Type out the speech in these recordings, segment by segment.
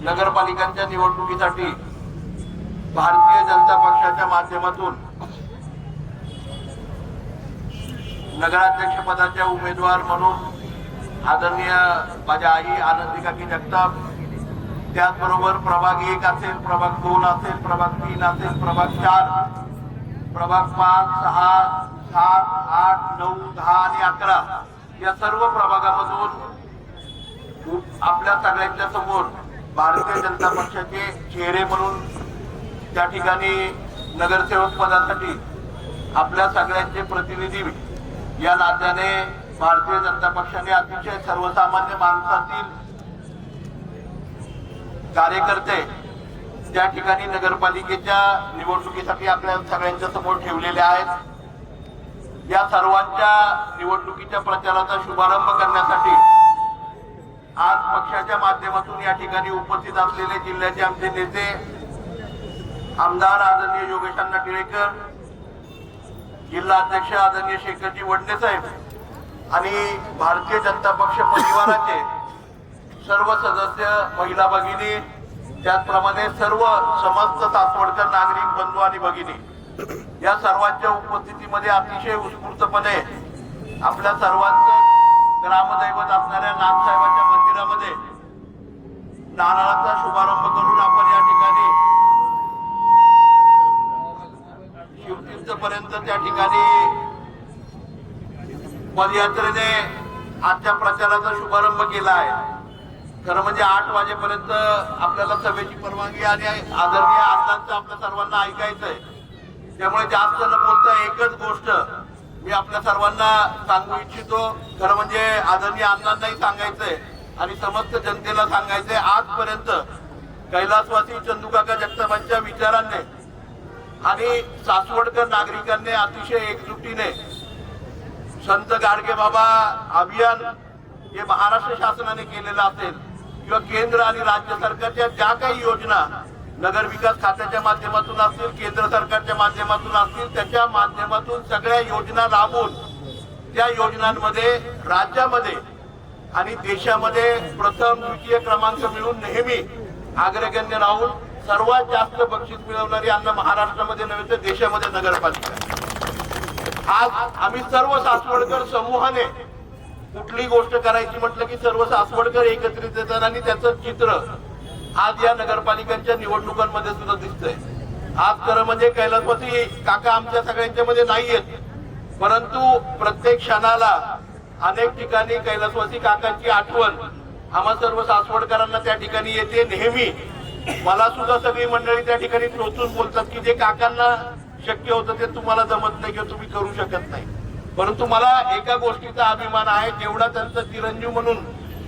नगरपालिकांच्या निवडणुकीसाठी भारतीय जनता पक्षाच्या माध्यमातून नगराध्यक्ष पदाच्या उमेदवार म्हणून आदरणीय माझ्या आई आनंदी काकी जगताप त्याचबरोबर प्रभाग एक असेल प्रभाग दोन असेल प्रभाग तीन असेल प्रभाग चार प्रभाग पाच सहा सात आठ नऊ दहा आणि अकरा या सर्व प्रभागामधून आपल्या सगळ्यांच्या समोर भारतीय जनता पक्षाचे चेहरे म्हणून त्या ठिकाणी नगरसेवक पदासाठी आपल्या सगळ्यांचे प्रतिनिधी या नात्याने भारतीय जनता पक्षाने अतिशय सर्वसामान्य माणसातील कार्यकर्ते त्या ठिकाणी नगरपालिकेच्या निवडणुकीसाठी आपल्या सगळ्यांच्या समोर ठेवलेले आहेत. या सर्वांच्या निवडणुकीच्या प्रचाराचा शुभारंभ करण्यासाठी पक्षाच्या माध्यमातून या ठिकाणी उपस्थित असलेले जिल्ह्याचे आमचे नेते आमदार आदरणीय योगेशांना टिळेकर जिल्हा अध्यक्ष आदरणीय शेखरजी वडणे साहेब आणि भारतीय जनता पक्ष परिवाराचे सर्व सदस्य महिला भगिनी त्याचप्रमाणे सर्व समस्त सासवडकर नागरिक बंधू आणि भगिनी या सर्वांच्या उपस्थितीमध्ये अतिशय उत्स्फूर्तपणे आपल्या सर्वांचं ग्रामदैवत असणाऱ्या नाथसाहेबांच्या मंदिरामध्ये नारळाचा शुभारंभ करून आपण या ठिकाणी शिवतीर्थ पर्यंत त्या ठिकाणी पदयात्रेने आजच्या प्रचाराचा शुभारंभ केला आहे. खरं म्हणजे आठ वाजेपर्यंत आपल्याला सभेची परवानगी आणि आदरणीय अण्णांचं आपल्या सर्वांना ऐकायचंय. त्यामुळे जास्त न बोलता एकच गोष्ट मी आपल्या सर्वांना सांगू इच्छितो. खरं म्हणजे आदरणीय अण्णांनाही सांगायचंय. आणि समस्त जनतेला सांगायचंय आजपर्यंत कैलासवासी चंदुकाका जगतापांच्या विचारांनी आणि सासवडकर नागरिकांनी अतिशय एकजुटीने संत गाडगे बाबा अभियान हे महाराष्ट्र शासनाने केलेलं असेल किंवा केंद्र आणि राज्य सरकारच्या ज्या काही योजना नगर विकास खात्याच्या माध्यमातून असतील केंद्र सरकारच्या माध्यमातून असतील त्याच्या माध्यमातून सगळ्या योजना राबवून त्या योजनांमध्ये राज्यामध्ये आणि देशामध्ये प्रथम द्वितीय क्रमांक मिळून नेहमी अग्रगण्य राहून सर्वात जास्त बक्षीस मिळवणारी अन्न महाराष्ट्रामध्ये नव्हे तर देशामध्ये नगरपालिका आज आम्ही सर्व सासवडकर समूहाने कुठली गोष्ट करायची म्हटलं की सर्व सासवडकर एकत्रित येतात आणि त्याचं चित्र आज या नगरपालिकांच्या निवडणुकांमध्ये सुद्धा दिसतंय. आज खरं म्हणजे कैलासपती काका आमच्या सगळ्यांच्या मध्ये नाहीयेत. परंतु प्रत्येक क्षणाला अनेक ठिकाणी कैलासवासी काकांची आठवण आम्हा सर्व सासवडकरांना त्या ठिकाणी येते नेहमी. मला सुद्धा सगळी मंडळी त्या ठिकाणी टोचून बोलतात की जे काकांना शक्य होतं ते तुम्हाला जमत नाही किंवा तुम्ही करू शकत नाही. परंतु मला एका गोष्टीचा अभिमान आहे जेवढा त्यांचं चिरंजीव म्हणून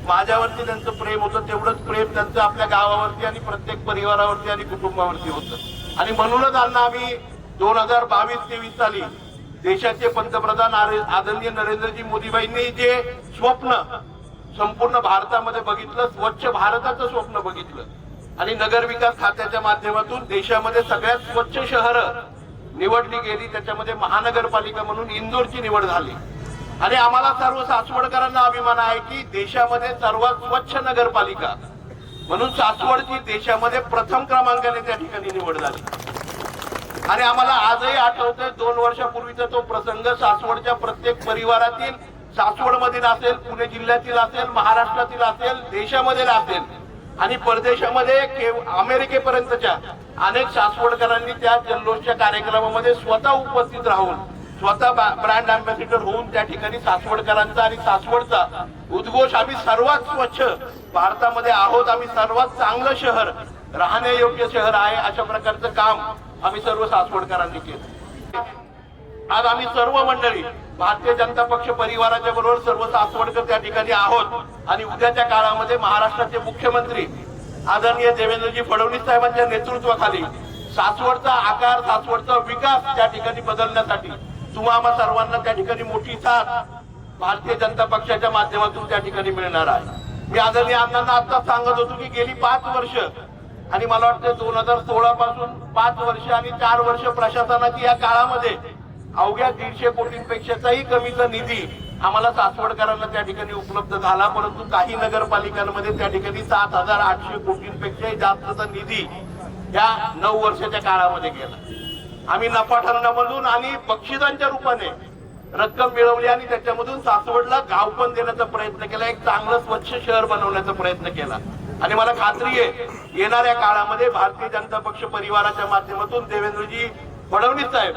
माझ्यावरती त्यांचं प्रेम होतं तेवढंच प्रेम त्यांचं आपल्या गावावरती आणि प्रत्येक परिवारावरती आणि कुटुंबावरती होतं. आणि म्हणूनच अण्णा आम्ही दोन हजार बावीस तेवीस साली देशाचे पंतप्रधान आदरणीय नरेंद्रजी मोदीबाईंनी जे स्वप्न संपूर्ण भारतामध्ये बघितलं स्वच्छ भारताचं स्वप्न बघितलं आणि नगर विकास खात्याच्या माध्यमातून देशामध्ये सगळ्यात स्वच्छ शहर निवडली गेली त्याच्यामध्ये महानगरपालिका म्हणून इंदोरची निवड झाली. आणि आम्हाला सर्व सासवडकरांना अभिमान आहे की देशामध्ये सर्वात स्वच्छ नगरपालिका म्हणून सासवडची देशामध्ये प्रथम क्रमांकाने त्या ठिकाणी निवड झाली. आणि आम्हाला आजही आठवतोय दोन वर्षापूर्वीचा तो प्रसंग सासवडच्या प्रत्येक परिवारातील सासवड मधील असेल पुणे जिल्ह्यातील असेल महाराष्ट्रातील असेल देशामधील असेल आणि परदेशामध्ये केव- अमेरिकेपर्यंतच्या अनेक सासवडकरांनी त्या जल्लोषच्या कार्यक्रमामध्ये स्वतः उपस्थित राहून स्वतः ब्रँड अँबॅसिडर होऊन त्या ठिकाणी सासवडकरांचा आणि सासवडचा उद्घोष आम्ही सर्वात स्वच्छ भारतामध्ये आहोत. आम्ही सर्वात चांगलं शहर राहण्यायोग्य शहर आहे अशा प्रकारचं काम आम्ही सर्व सासवडकरांनी केलं. आज आम्ही सर्व मंडळी भारतीय जनता पक्ष परिवाराच्या बरोबर सर्व सासवडकर त्या ठिकाणी आहोत. आणि उद्याच्या काळामध्ये महाराष्ट्राचे मुख्यमंत्री आदरणीय देवेंद्रजी फडणवीस साहेबांच्या नेतृत्वाखाली सासवडचा आकार सासवडचा विकास त्या ठिकाणी बदलण्यासाठी तुम्हा आम्हा सर्वांना त्या ठिकाणी मोठी साथ भारतीय जनता पक्षाच्या माध्यमातून त्या ठिकाणी मिळणार आहे. मी आदरणीय अण्णांना आता सांगत होतो की गेली पाच वर्ष आणि मला वाटतं दोन हजार सोळा पासून पाच वर्ष आणि चार वर्ष प्रशासनाची या काळामध्ये अवघ्या दीडशे कोटींपेक्षाचाही कमीचा निधी आम्हाला सासवडकरांना त्या ठिकाणी उपलब्ध झाला परंतु काही नगरपालिकांमध्ये त्या ठिकाणी सात हजार आठशे कोटींपेक्षाही जास्तचा निधी या नऊ वर्षाच्या काळामध्ये गेला. आम्ही नफा ठरण्यामधून आणि बक्षिसांच्या रूपाने रक्कम मिळवली आणि त्याच्यामधून सासवडला गाव पण देण्याचा प्रयत्न केला एक चांगलं स्वच्छ शहर बनवण्याचा प्रयत्न केला. आणि मला खात्री आहे येणाऱ्या काळामध्ये भारतीय जनता पक्ष परिवाराच्या माध्यमातून देवेंद्रजी फडणवीस साहेब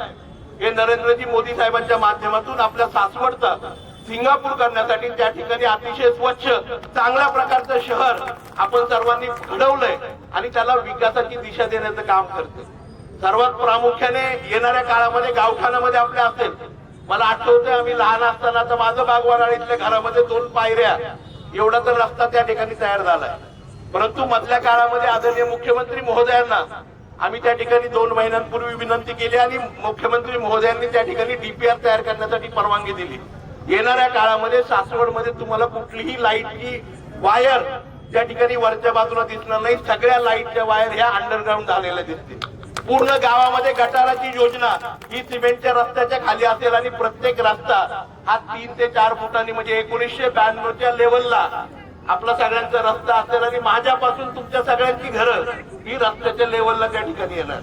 हे नरेंद्रजी मोदी साहेबांच्या माध्यमातून आपल्या सासवडचा सिंगापूर करण्यासाठी त्या ठिकाणी अतिशय स्वच्छ चांगल्या प्रकारचं शहर आपण सर्वांनी घडवलंय आणि त्याला विकासाची दिशा देण्याचं काम करते सर्वात प्रामुख्याने येणाऱ्या काळामध्ये गावठाणामध्ये आपल्या असेल. मला आठवतंय आम्ही लहान असताना तर माझं बागवानाळीतल्या घरामध्ये दोन पायऱ्या. एवढा तर रस्ता त्या ठिकाणी तयार झालाय. परंतु मधल्या काळामध्ये आदरणीय मुख्यमंत्री महोदयांना आम्ही त्या ठिकाणी दोन महिन्यांपूर्वी विनंती केली आणि मुख्यमंत्री महोदयांनी त्या ठिकाणी डीपीआर तयार करण्यासाठी परवानगी दिली. येणाऱ्या काळामध्ये सासवडमध्ये तुम्हाला कुठलीही लाईटची वायर त्या ठिकाणी वरच्या बाजूला दिसणार नाही. सगळ्या लाईटच्या वायर ह्या अंडरग्राऊंड झालेल्या दिसतील. पूर्ण गावामध्ये गटाराची योजना ही सिमेंटच्या रस्त्याच्या खाली असेल आणि प्रत्येक रस्ता हा तीन ते चार फुटांनी म्हणजे एकोणीसशे ब्याण्णवच्या लेवलला आपला सगळ्यांचा रस्ता असेल आणि माझ्यापासून तुमच्या सगळ्यांची घरं ही रस्त्याच्या लेवलला त्या ठिकाणी येणार.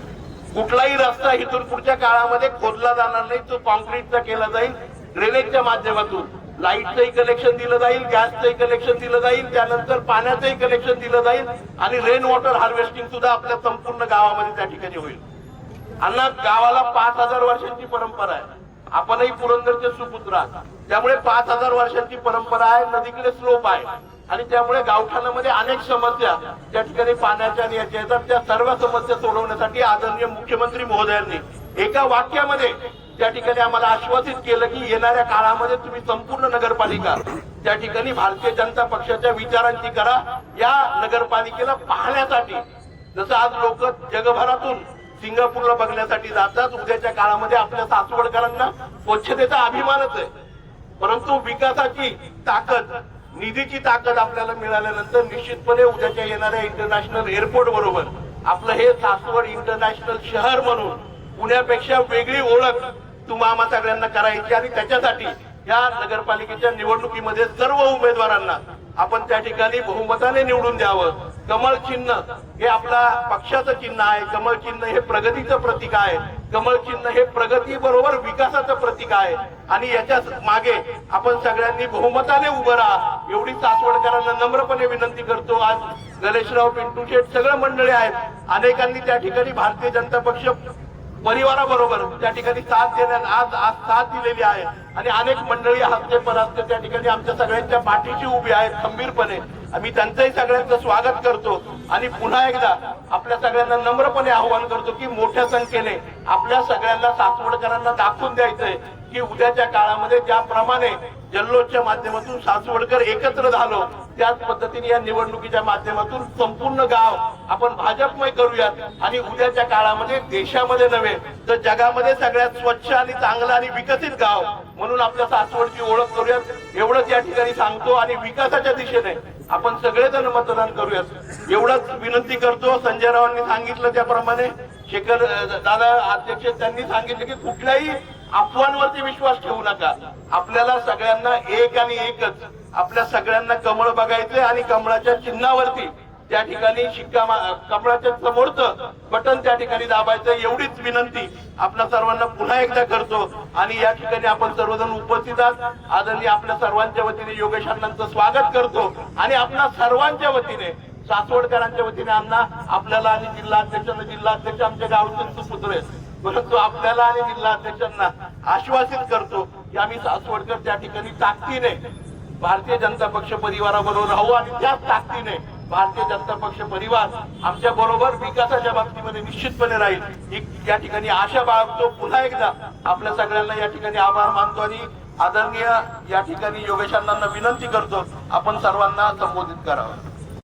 कुठलाही रस्ता इथून पुढच्या काळामध्ये खोदला जाणार नाही तो कॉन्क्रीटचा केला जाईल. ड्रेनेजच्या माध्यमातून लाईटचंही कनेक्शन दिलं जाईल गॅसचंही कनेक्शन दिलं जाईल त्यानंतर पाण्याचंही कनेक्शन दिलं जाईल आणि रेन वॉटर हार्वेस्टिंग सुद्धा आपल्या संपूर्ण गावामध्ये त्या ठिकाणी होईल. अण्णा गावाला पाच हजार वर्षांची परंपरा आहे. आपणही पुरंदरचे सुपुत्र आहात. त्यामुळे पाच हजार वर्षांची परंपरा आहे नदीकडे स्लोप आहे. आणि त्यामुळे गावठाणामध्ये अनेक समस्या त्या ठिकाणी पाण्याच्या आणि याच्या येतात. त्या सर्व समस्या सोडवण्यासाठी आदरणीय मुख्यमंत्री महोदयांनी एका वाक्यामध्ये त्या ठिकाणी आम्हाला आश्वासित केलं की येणाऱ्या काळामध्ये तुम्ही संपूर्ण नगरपालिका त्या ठिकाणी भारतीय जनता पक्षाच्या विचारांची करा. या नगरपालिकेला पाहण्यासाठी जसं आज लोक जगभरातून सिंगापूरला बघण्यासाठी जातात उद्याच्या काळामध्ये आपल्या सासवडकरांना स्वच्छतेचा अभिमानच आहे. परंतु विकासाची ताकद निधीची ताकद आपल्याला मिळाल्यानंतर निश्चितपणे उद्याच्या येणाऱ्या इंटरनॅशनल एअरपोर्ट बरोबर आपलं हे सासवड इंटरनॅशनल शहर म्हणून पुण्यापेक्षा वेगळी ओळख तुम्हाला सगळ्यांना करायची आणि त्याच्यासाठी या नगरपालिकेच्या निवडणुकीमध्ये सर्व उमेदवारांना आपण त्या ठिकाणी बहुमताने निवडून द्यावं. कमळ चिन्ह हे आपला पक्षाचं चिन्ह आहे. कमळ चिन्ह हे प्रगतीचं प्रतीक आहे. कमळ चिन्ह हे प्रगती बरोबर विकासाचं प्रतीक आहे. आणि याच्या मागे आपण सगळ्यांनी बहुमताने उभं राहा. एवढी सासवडकरांना नम्रपणे विनंती करतो. आज गणेशराव पिंटू शेठ सगळं मंडळी आहेत. अनेकांनी त्या ठिकाणी भारतीय जनता पक्ष परिवाराबरोबर त्या ठिकाणी साथ देण्यात आज आज साथ दिलेली आहे. आणि अनेक मंडळी हस्ते परास्ते त्या ठिकाणी आमच्या सगळ्यांच्या पाठीशी उभी आहेत खंबीरपणे. आम्ही त्यांचंही सगळ्यांचं स्वागत करतो. आणि पुन्हा एकदा आपल्या सगळ्यांना नम्रपणे आवाहन करतो की मोठ्या संख्येने आपल्या सगळ्यांना सासवडकरांना दाखवून द्यायचंय की उद्याच्या काळामध्ये ज्याप्रमाणे जल्लोषच्या माध्यमातून सासवडकर एकत्र झालो त्याच पद्धतीने या निवडणुकीच्या माध्यमातून संपूर्ण गाव आपण भाजपमय करूयात. आणि उद्याच्या काळामध्ये देशामध्ये नव्हे तर जगामध्ये सगळ्यात स्वच्छ आणि चांगलं आणि विकसित गाव म्हणून आपल्या सासवडची ओळख करूयात. एवढंच या ठिकाणी सांगतो आणि विकासाच्या दिशेने आपण सगळेजण मतदान करूयात. एवढंच विनंती करतो संजय रावांनी सांगितलं त्याप्रमाणे. शेखर दादा अध्यक्ष त्यांनी सांगितलं की कुठल्याही अफवांवरती विश्वास ठेवू नका. आपल्याला सगळ्यांना एक आणि एकच. आपल्या सगळ्यांना कमळ बघायचंय आणि कमळाच्या चिन्हावरती त्या ठिकाणी शिक्का मा- कमळाच्या समोरचं बटन त्या ठिकाणी दाबायचं एवढीच विनंती आपल्या सर्वांना पुन्हा एकदा करतो. आणि या ठिकाणी आपण सर्वजण उपस्थित आहात. आदरणीय आपल्या सर्वांच्या वतीने योगेश अण्णांचं स्वागत करतो. आणि आपल्या सर्वांच्या वतीने सासवडकरांच्या वतीने अण्णा आपल्याला आणि जिल्हा अध्यक्षांना जिल्हा अध्यक्ष आमच्या गावचे सुपुत्र आहेत. परंतु आपल्याला आणि जिल्हा अध्यक्षांना आश्वासित करतो की आम्ही सासवडकर त्या ठिकाणी ताकदीने भारतीय जनता पक्ष परिवाराबरोबर राहू आणि त्याच ताकदीने भारतीय जनता पक्ष परिवार आमच्या बरोबर विकासाच्या बाबतीमध्ये निश्चितपणे राहील. या ठिकाणी आशा बाळगतो. पुन्हा एकदा आपल्या सगळ्यांना या ठिकाणी आभार मानतो आणि आदरणीय या ठिकाणी योगेशांना विनंती करतो. आपण सर्वांना संबोधित करावं.